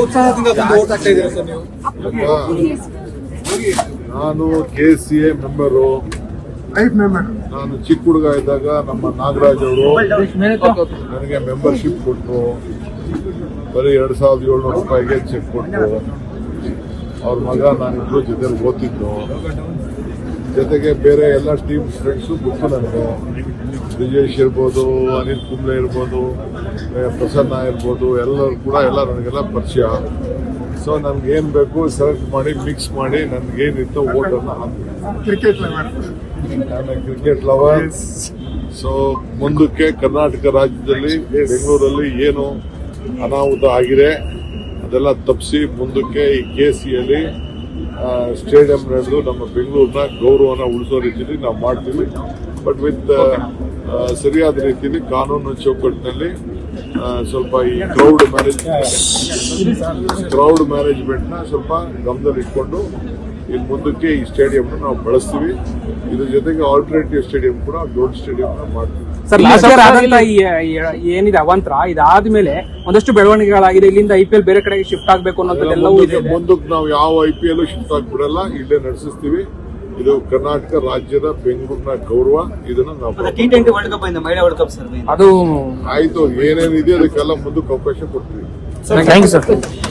ಉತ್ಸಾಹದಿಂದ ಬಂದು ಓಟ್ ಹಾಕ್ತಾ ಇದ್ದೀರಾ ಸರ್ ನೀವು? ನಾನು ಕೆ ಸಿ ಎ ಮೆಂಬರು ನಾನು ಚಿಕ್ಕ ಹುಡುಗ ಇದ್ದಾಗ ನಮ್ಮ ನಾಗರಾಜ್ ಅವರು ನನಗೆ ಮೆಂಬರ್ಶಿಪ್ ಕೊಟ್ಟರು ಬರೀ ಎರಡು ಸಾವಿರದ ಏಳ್ನೂರು ರೂಪಾಯಿಗೆ ಚೆಕ್ ಕೊಟ್ಟರು ಅವ್ರ ಮಗ ನಾನಿಬ್ರು ಜೊತೆ ಓದ್ತಿದ್ದು. ಜೊತೆಗೆ ಬೇರೆ ಎಲ್ಲ ಟೀಮ್ ಫ್ರೆಂಡ್ಸು ಗೊತ್ತು ನನಗೆ. ಬ್ರಿಜೇಶ್ ಇರ್ಬೋದು ಅನಿಲ್ ಕುಂಬ್ಳೆ ಇರ್ಬೋದು ಪ್ರಸನ್ನ ಇರ್ಬೋದು ಎಲ್ಲರೂ ಕೂಡ ಎಲ್ಲ ನನಗೆಲ್ಲ ಪರಿಚಯ. ಸೊ ನನ್ಗೆ ಏನು ಬೇಕು ಸೆಲೆಕ್ಟ್ ಮಾಡಿ ಮಿಕ್ಸ್ ಮಾಡಿ ನನ್ಗೇನಿತ್ತು ಓಟನ್ನು ಕ್ರಿಕೆಟ್ ನಾನು ಕ್ರಿಕೆಟ್ ಲವರ್ ಸೊ ಮುಂದಕ್ಕೆ ಕರ್ನಾಟಕ ರಾಜ್ಯದಲ್ಲಿ ಬೆಂಗಳೂರಲ್ಲಿ ಏನು ಅನಾಹುತ ಆಗಿದೆ ಅದೆಲ್ಲ ತಪ್ಪಿಸಿ ಮುಂದಕ್ಕೆ ಈ ಕೆ ಸಿಯಲ್ಲಿ ಸ್ಟೇಡಿಯಂ ನಡೆದು ನಮ್ಮ ಬೆಂಗಳೂರಿನ ಗೌರವನ ಉಳಿಸೋ ರೀತಿಯಲ್ಲಿ ನಾವು ಮಾಡ್ತೀವಿ. ಬಟ್ ವಿತ್ ಸರಿಯಾದ ರೀತಿಯಲ್ಲಿ ಕಾನೂನು ಚೌಕಟ್ಟಿನಲ್ಲಿ ಸ್ವಲ್ಪ ಈ ಕ್ರೌಡ್ ಮ್ಯಾನೇಜ್ ಕ್ರೌಡ್ ಮ್ಯಾನೇಜ್ಮೆಂಟ್ನ ಸ್ವಲ್ಪ ಗಮನದಲ್ಲಿ ಇನ್ನು ಮುಂದಕ್ಕೆ ಈ ಸ್ಟೇಡಿಯಂನ ನಾವು ಬಳಸ್ತೀವಿ. ಇದ್ರ ಜೊತೆಗೆ ಆಲ್ಟರ್ನೇಟಿವ್ ಸ್ಟೇಡಿಯಂ ಕೂಡ ದೊಡ್ಡ ಸ್ಟೇಡಿಯಂ ಮಾಡ್ತೀವಿ. ಸರ್ ಲಾಸ್ಟ್ ಇಯರ್ ಆದಂತ ಏನಿದೆ ಅವಾಂತರ? ಇದಾದ್ಮೇಲೆ ಒಂದಷ್ಟು ಬೆಳವಣಿಗೆಗಳಾಗಿದೆ. ಇಲ್ಲಿಂದ ಐ ಪಿ ಎಲ್ ಬೇರೆ ಕಡೆಗೆ ಶಿಫ್ಟ್ ಆಗ್ಬೇಕು ಅನ್ನೋದೆಲ್ಲವೂ ಇದೆ. ಮುಂದಕ್ಕೆ ನಾವು ಯಾವ ಐ ಪಿ ಎಲ್ ಶಿಫ್ಟ್ ಆಗ್ಬಿಡಲ್ಲ ಇಲ್ಲೇ ನಡೆಸಿಸ್ತೀವಿ. ಇದು ಕರ್ನಾಟಕ ರಾಜ್ಯದ ಬೆಂಗಳೂರಿನ ಗೌರವ. ಇದನ್ನ ನಾವು ಟಿ ಟ್ವೆಂಟಿ ವರ್ಲ್ಡ್ ಕಪ್ ಇಂದ ಮಹಿಳಾ ವರ್ಲ್ಡ್ ಕಪ್ ಸರ್ ಅದು ಆಯ್ತು ಏನೇನಿದೆ ಅದಕ್ಕೆಲ್ಲ ಮುಂದಕ್ಕೆ ಅವಕಾಶ ಕೊಡ್ತೀವಿ. Thank you sir